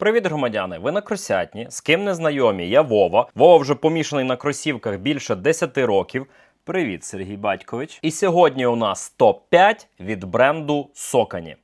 Привіт, громадяни! Ви на Кросятні. З ким не знайомі? Я Вова. Вова вже помішаний на кросівках більше 10 років. Привіт, Сергій Батькович. І сьогодні у нас топ-5 від бренду Сокані.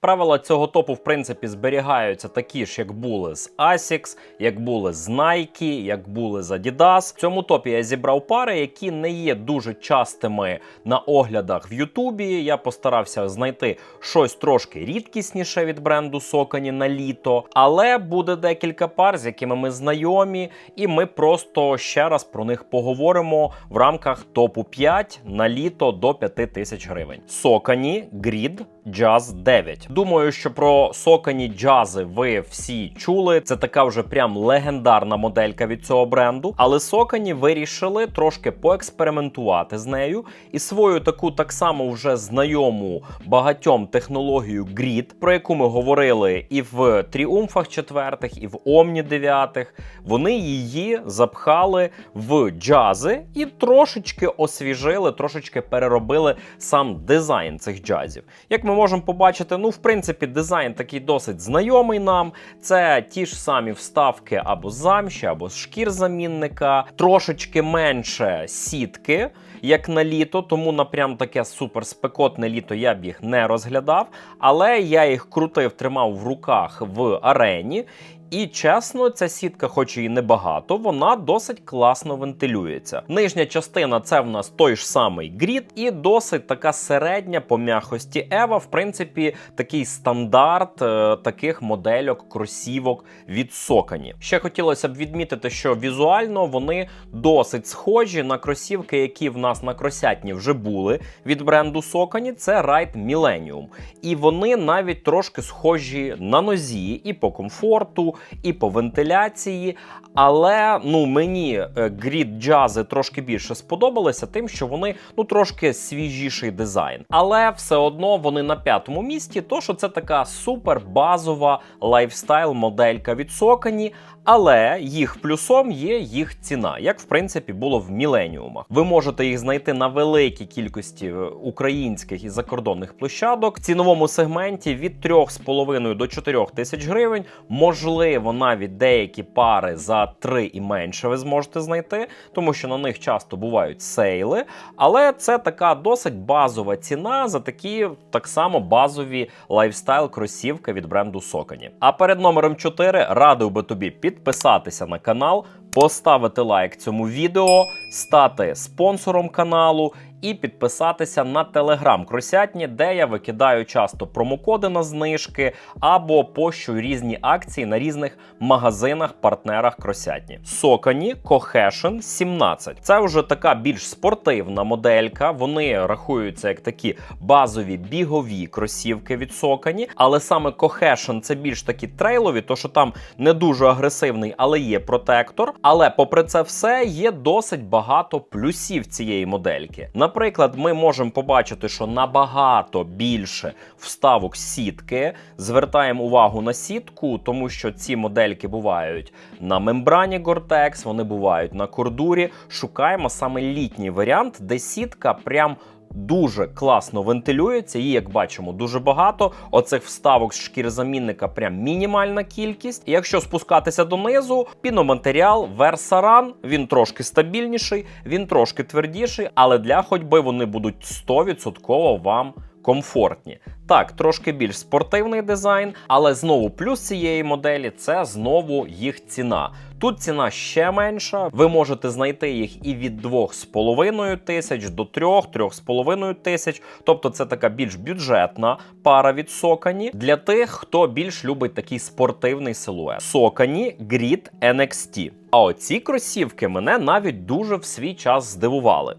Правила цього топу, в принципі, зберігаються такі ж, як були з Asics, як були з Nike, як були з Adidas. В цьому топі я зібрав пари, які не є дуже частими на оглядах в Ютубі. Я постарався знайти щось трошки рідкісніше від бренду Сокані на літо. Але буде декілька пар, з якими ми знайомі, і ми просто ще раз про них поговоримо в рамках топу 5 на літо до 5 тисяч гривень. Сокані Grid Jazz 9. Думаю, що про сокані джази ви всі чули. Це така вже прям легендарна моделька від цього бренду. Але сокані вирішили трошки поекспериментувати з нею і свою таку так само вже знайому багатьом технологію Grid, про яку ми говорили і в тріумфах четвертих, і в Омні дев'ятих. Вони її запхали в джази і трошечки освіжили, трошечки переробили сам дизайн цих джазів. Як ми можемо побачити, ну в принципі, дизайн такий досить знайомий нам. Це ті ж самі вставки або замші, або з шкір замінника, трошечки менше сітки. Як на літо, тому на прям таке суперспекотне літо я б їх не розглядав. Але я їх крутив, тримав в руках в арені. І чесно, ця сітка, хоч і небагато, вона досить класно вентилюється. Нижня частина це в нас той ж самий грід, і досить така середня по м'якості Ева. В принципі, такий стандарт е, таких модельок кросівок від Сокані. Ще хотілося б відмітити, що візуально вони досить схожі на кросівки, які в нас на кросятні вже були від бренду Сокані. Це Ride Millennium. І вони навіть трошки схожі на нозі і по комфорту і по вентиляції. Але ну мені грід джази трошки більше сподобалися, тим, що вони ну трошки свіжіший дизайн. Але все одно вони на п'ятому місці, то що це така супер базова лайфстайл моделька від Сокані. Але їх плюсом є їх ціна, як в принципі було в міленіумах. Ви можете їх знайти на великій кількості е, українських і закордонних площадок в ціновому сегменті від 3,5 до 4 тисяч гривень. Можливо, навіть деякі пари за 3 і менше ви зможете знайти, тому що на них часто бувають сейли. Але це така досить базова ціна за такі так само базові лайфстайл кросівки від бренду Сокані. А перед номером 4 радив би тобі підписатися на канал, поставити лайк цьому відео, стати спонсором каналу. І підписатися на телеграм Кросятні, де я викидаю часто промокоди на знижки або пощу різні акції на різних магазинах, партнерах Кросятні. Сокані Cohesion 17. Це вже така більш спортивна моделька. Вони рахуються як такі базові бігові кросівки від Сокані. Але саме Cohesion це більш такі трейлові, то що там не дуже агресивний, але є протектор. Але попри це все є досить багато плюсів цієї модельки. Наприклад, ми можемо побачити, що набагато більше вставок сітки. Звертаємо увагу на сітку, тому що ці модельки бувають на мембрані Gore-Tex, вони бувають на кордурі. Шукаємо саме літній варіант, де сітка прям. Дуже класно вентилюється, її, як бачимо, дуже багато. Оцих вставок з шкірзамінника прям мінімальна кількість. І якщо спускатися донизу, піноматеріал Versaran, він трошки стабільніший, він трошки твердіший, але для ходьби вони будуть 100% вам комфортні. Так, трошки більш спортивний дизайн, але знову плюс цієї моделі це знову їх ціна. Тут ціна ще менша. Ви можете знайти їх і від 2,5 тисяч до 3-3,5 тисяч. Тобто це така більш бюджетна пара від Сокані для тих, хто більш любить такий спортивний силует. Сокані Grid NXT. А оці кросівки мене навіть дуже в свій час здивували.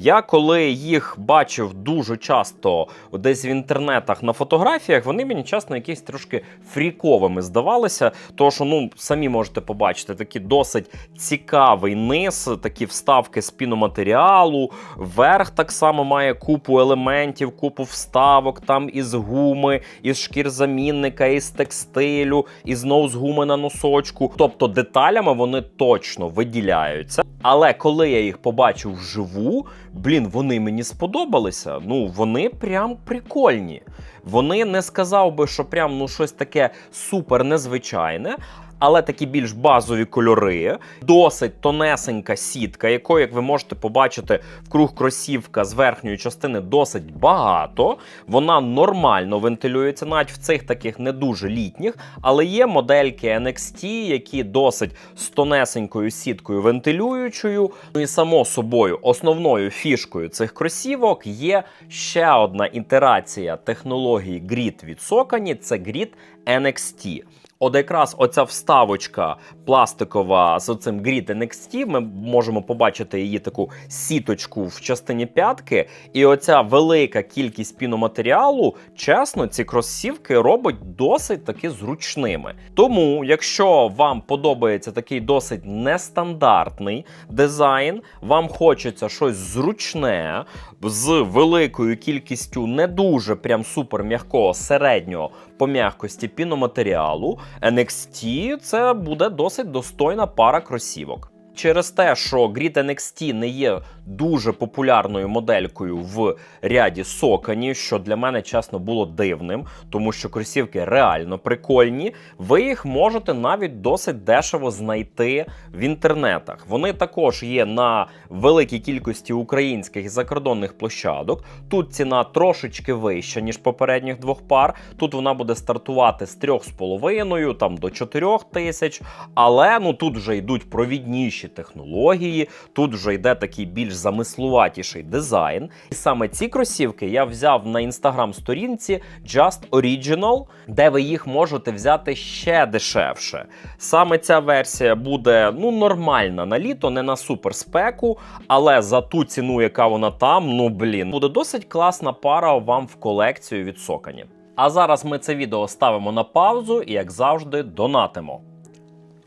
Я коли їх бачив дуже часто десь в інтернетах на фотографіях, вони мені чесно якісь трошки фріковими здавалися. Тому що, ну, самі можете побачити, такий досить цікавий низ, такі вставки з піноматеріалу. Верх так само має купу елементів, купу вставок там із гуми, із шкірзамінника, із текстилю, і знову з гуми на носочку. Тобто деталями вони точно виділяються. Але коли я їх побачив вживу, блін, вони мені сподобалися. Ну, вони прям прикольні. Вони не сказав би, що прям ну щось таке супер незвичайне. Але такі більш базові кольори, досить тонесенька сітка, якої, як ви можете побачити, в круг кросівка з верхньої частини досить багато. Вона нормально вентилюється, навіть в цих таких не дуже літніх, але є модельки NXT, які досить з тонесенькою сіткою вентилюючою. Ну і само собою, основною фішкою цих кросівок є ще одна ітерація технології Grid від Sokani, це Grid NXT. От якраз оця вставочка пластикова з оцим Grid NXT, ми можемо побачити її таку сіточку в частині п'ятки. І оця велика кількість піноматеріалу, чесно, ці кросівки робить досить таки зручними. Тому, якщо вам подобається такий досить нестандартний дизайн, вам хочеться щось зручне з великою кількістю не дуже прям супер м'якого середнього по м'якості піноматеріалу, NXT це буде досить достойна пара кросівок. Через те, що Grid NXT не є дуже популярною моделькою в ряді Сокані, що для мене чесно було дивним, тому що кросівки реально прикольні. Ви їх можете навіть досить дешево знайти в інтернетах. Вони також є на великій кількості українських закордонних площадок. Тут ціна трошечки вища, ніж попередніх двох пар. Тут вона буде стартувати з 3,5 там до 4 тисяч. Але ну тут вже йдуть провідніші технології, тут вже йде такий більш замислуватіший дизайн. І саме ці кросівки я взяв на інстаграм-сторінці Just Original, де ви їх можете взяти ще дешевше. Саме ця версія буде ну нормальна на літо, не на суперспеку, але за ту ціну, яка вона там, ну блін, буде досить класна пара вам в колекцію від Сокані. А зараз ми це відео ставимо на паузу і, як завжди, донатимо.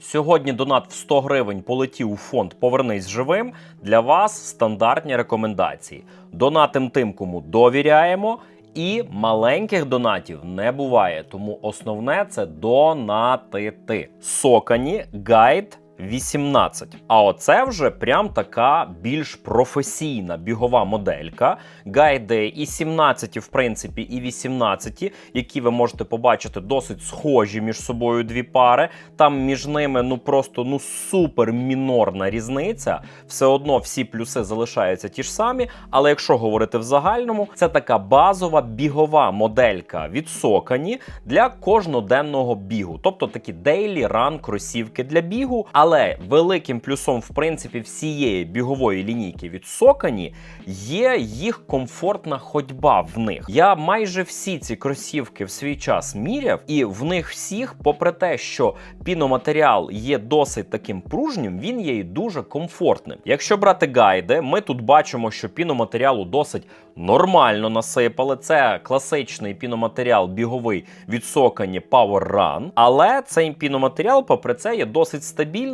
Сьогодні донат в 100 гривень полетів у фонд Повернись живим. Для вас стандартні рекомендації. Донатим тим, кому довіряємо. І маленьких донатів не буває, тому основне це донатити. Сокані гайд 18. А оце вже прям така більш професійна бігова моделька. Гайди і 17, в принципі, і 18, які ви можете побачити досить схожі між собою дві пари. Там між ними ну просто ну супер мінорна різниця. Все одно всі плюси залишаються ті ж самі. Але якщо говорити в загальному, це така базова бігова моделька від Сокані для кожноденного бігу, тобто такі дейлі ран кросівки для бігу. Але великим плюсом, в принципі, всієї бігової лінійки від Сокані є їх комфортна ходьба в них. Я майже всі ці кросівки в свій час міряв, і в них всіх, попри те, що піноматеріал є досить таким пружнім, він є і дуже комфортним. Якщо брати гайди, ми тут бачимо, що піноматеріалу досить нормально насипали. Це класичний піноматеріал біговий від Sokani Power Run, але цей піноматеріал, попри це, є досить стабільним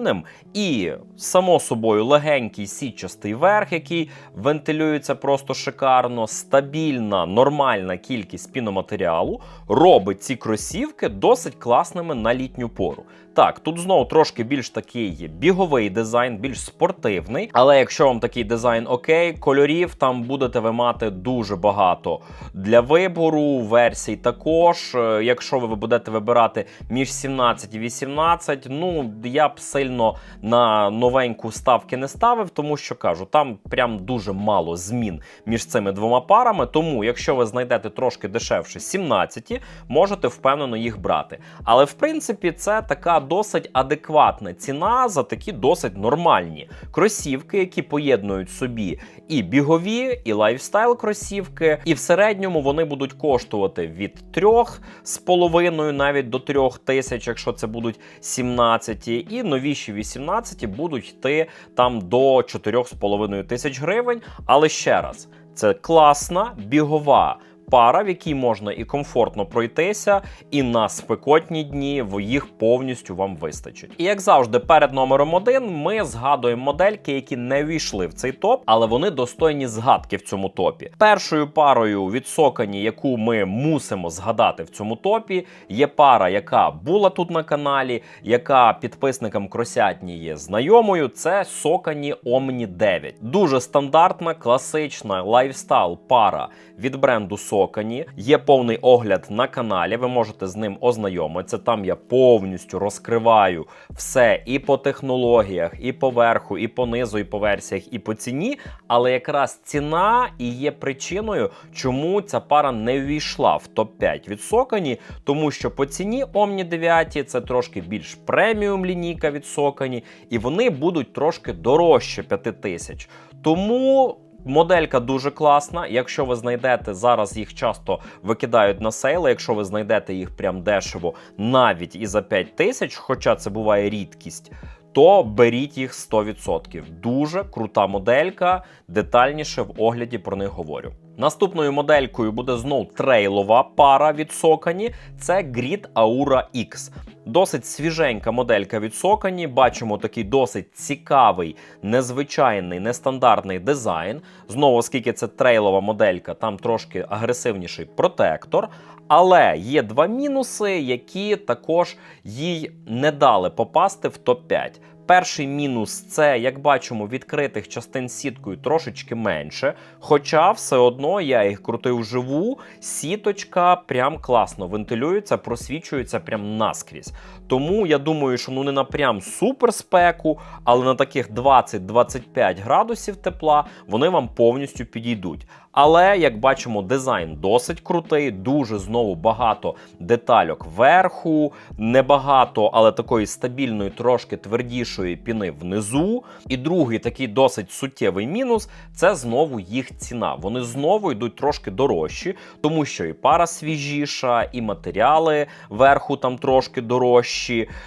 і, само собою, легенький сітчастий верх, який вентилюється просто шикарно, стабільна, нормальна кількість піноматеріалу робить ці кросівки досить класними на літню пору. Так, тут знову трошки більш такий біговий дизайн, більш спортивний. Але якщо вам такий дизайн окей, кольорів там будете ви мати дуже багато для вибору. Версій також. Е, Якщо ви будете вибирати між 17 і 18, ну я б сильно на новеньку ставки не ставив, тому що кажу, там прям дуже мало змін між цими двома парами. Тому, якщо ви знайдете трошки дешевше 17, можете впевнено їх брати. Але в принципі, це така досить адекватна ціна за такі досить нормальні кросівки, які поєднують собі і бігові, і лайфстайл кросівки. І в середньому вони будуть коштувати від трьох з половиною навіть до трьох тисяч, якщо це будуть 17, і новіші 18 будуть йти там до 4,5 тисяч гривень. Але ще раз, це класна бігова пара, в якій можна і комфортно пройтися, і на спекотні дні їх повністю вам вистачить. І як завжди, перед номером один ми згадуємо модельки, які не війшли в цей топ, але вони достойні згадки в цьому топі. Першою парою від Сокані, яку ми мусимо згадати в цьому топі, є пара, яка була тут на каналі, яка підписникам кросятні є знайомою. Це Сокані Omni 9. Дуже стандартна, класична лайфстайл пара від бренду Сокані. Є повний огляд на каналі. Ви можете з ним ознайомитися. Там я повністю розкриваю все і по технологіях, і по верху, і по низу, і по версіях, і по ціні. Але якраз ціна і є причиною, чому ця пара не ввійшла в топ-5 від Сокані, тому що по ціні Omni 9 це трошки більш преміум лінійка від Сокані, і вони будуть трошки дорожче 5 тисяч. Тому. Моделька дуже класна. Якщо ви знайдете зараз, їх часто викидають на сейли. Якщо ви знайдете їх прям дешево, навіть і за 5 тисяч, хоча це буває рідкість, то беріть їх 100%. Дуже крута моделька. Детальніше в огляді про них говорю. Наступною моделькою буде знов трейлова пара від Сокані. Це Grid Aura X. Досить свіженька моделька від Сокані. Бачимо такий досить цікавий, незвичайний, нестандартний дизайн. Знову, оскільки це трейлова моделька, там трошки агресивніший протектор. Але є два мінуси, які також їй не дали попасти в топ-5. Перший мінус це, як бачимо, відкритих частин сіткою трошечки менше. Хоча все одно я їх крутив вживу, сіточка прям класно вентилюється, просвічується прям наскрізь. Тому я думаю, що ну не на прям супер спеку, але на таких 20-25 градусів тепла вони вам повністю підійдуть. Але як бачимо, дизайн досить крутий, дуже знову багато детальок вверху, небагато, але такої стабільної, трошки твердішої піни внизу. І другий такий досить суттєвий мінус це знову їх ціна. Вони знову йдуть трошки дорожчі, тому що і пара свіжіша, і матеріали верху там трошки дорожчі.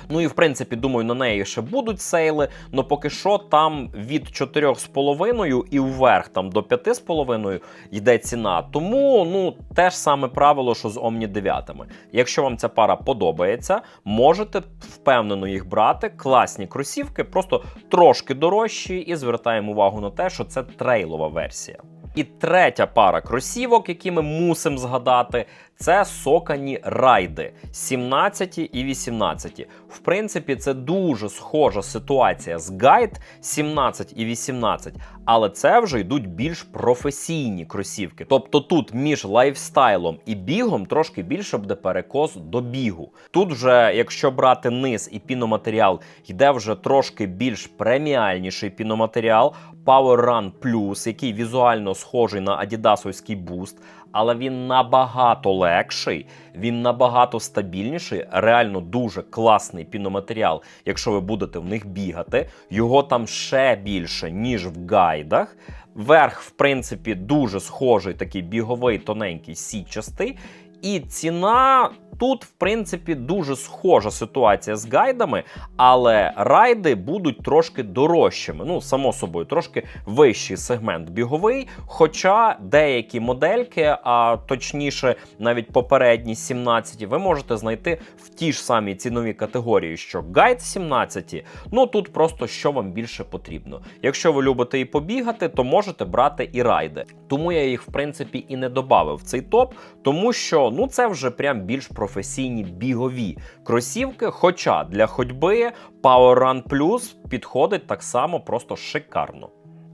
Ну і в принципі, думаю, на неї ще будуть сейли. але поки що там від 4,5 і вверх там до 5,5 йде ціна. Тому ну те ж саме правило, що з Omni 9. Якщо вам ця пара подобається, можете впевнено їх брати. Класні кросівки, просто трошки дорожчі, і звертаємо увагу на те, що це трейлова версія. І третя пара кросівок, які ми мусимо згадати, це сокані райди 17 і 18. В принципі, це дуже схожа ситуація з гайд 17 і 18, але це вже йдуть більш професійні кросівки. Тобто тут між лайфстайлом і бігом трошки більше буде перекос до бігу. Тут вже, якщо брати низ і піноматеріал, йде вже трошки більш преміальніший піноматеріал. Power Run Plus, який візуально схожий на адідасовський буст, але він набагато легший, він набагато стабільніший. Реально дуже класний піноматеріал, якщо ви будете в них бігати. Його там ще більше, ніж в гайдах. Верх, в принципі, дуже схожий, такий біговий, тоненький, сітчастий. І ціна тут, в принципі, дуже схожа ситуація з гайдами, але райди будуть трошки дорожчими. Ну, само собою, трошки вищий сегмент біговий. Хоча деякі модельки, а точніше, навіть попередні 17, ви можете знайти в ті ж самі цінові категорії, що гайд 17, ну тут просто що вам більше потрібно. Якщо ви любите і побігати, то можете брати і райди. Тому я їх, в принципі, і не додав в цей топ, тому що ну це вже прям більш професійні бігові кросівки. Хоча для ходьби Power Run Plus підходить так само просто шикарно.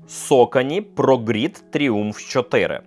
Сокані ProGrid Triumph 4.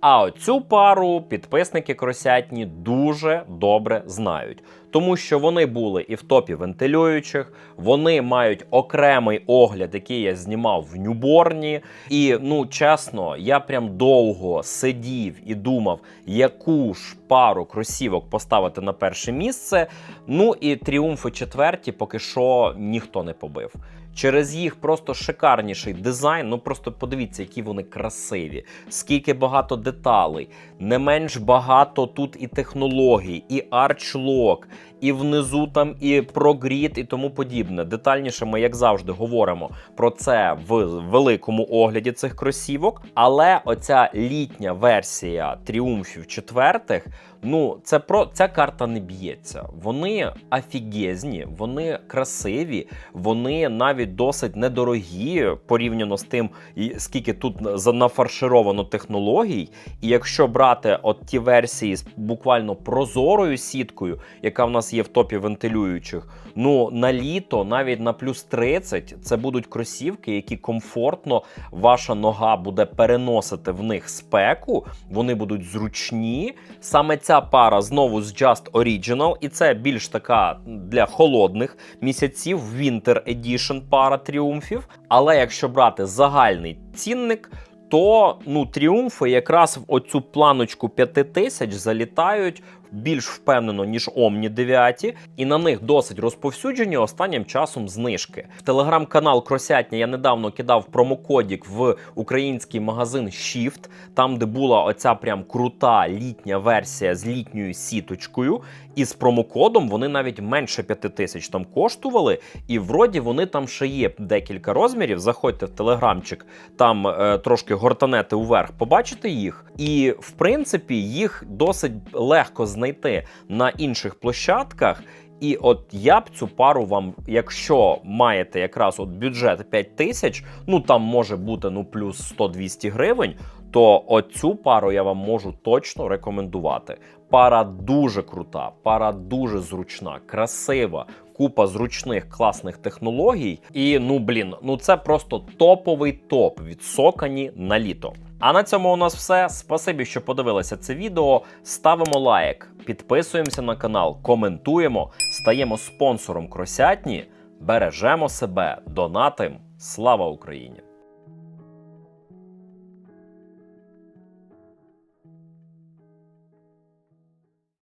А оцю пару підписники кросятні дуже добре знають, тому що вони були і в топі вентилюючих, вони мають окремий огляд, який я знімав в Нюборні. І ну чесно, я прям довго сидів і думав, яку ж пару кросівок поставити на перше місце. Ну і тріумфи четверті поки що ніхто не побив. Через їх просто шикарніший дизайн. Ну просто подивіться, які вони красиві, скільки багато деталей, не менш багато тут і технологій, і арчлок, і внизу там і прогріт, і тому подібне. Детальніше ми, як завжди, говоримо про це в великому огляді цих кросівок. Але оця літня версія тріумфів четвертих. Ну, це про ця карта не б'ється. Вони офігезні, вони красиві, вони навіть досить недорогі порівняно з тим, скільки тут за- нафаршировано технологій. І якщо брати от ті версії з буквально прозорою сіткою, яка в нас є в топі вентилюючих, ну на літо, навіть на плюс 30, це будуть кросівки, які комфортно ваша нога буде переносити в них спеку. Вони будуть зручні. Саме ця пара знову з Just Original, і це більш така для холодних місяців. Winter Edition пара тріумфів. Але якщо брати загальний цінник. То ну тріумфи якраз в оцю планочку 5000 залітають більш впевнено, ніж Omni 9, і на них досить розповсюджені останнім часом знижки. В телеграм-канал Кросятня я недавно кидав промокодік в український магазин Shift, там де була оця прям крута літня версія з літньою сіточкою. І з промокодом вони навіть менше 5 тисяч там коштували. І вроді вони там ще є декілька розмірів. Заходьте в телеграмчик, там е, трошки гортанети уверх, побачите їх. І в принципі їх досить легко знайти на інших площадках. І от я б цю пару вам, якщо маєте якраз от бюджет 5 тисяч, ну там може бути ну плюс 100-200 гривень, то оцю пару я вам можу точно рекомендувати. Пара дуже крута, пара дуже зручна, красива, купа зручних класних технологій. І ну блін, ну це просто топовий топ від Сокані на літо. А на цьому у нас все. Спасибі, що подивилися це відео. Ставимо лайк, підписуємося на канал, коментуємо, стаємо спонсором Кросятні, бережемо себе, донатим. Слава Україні!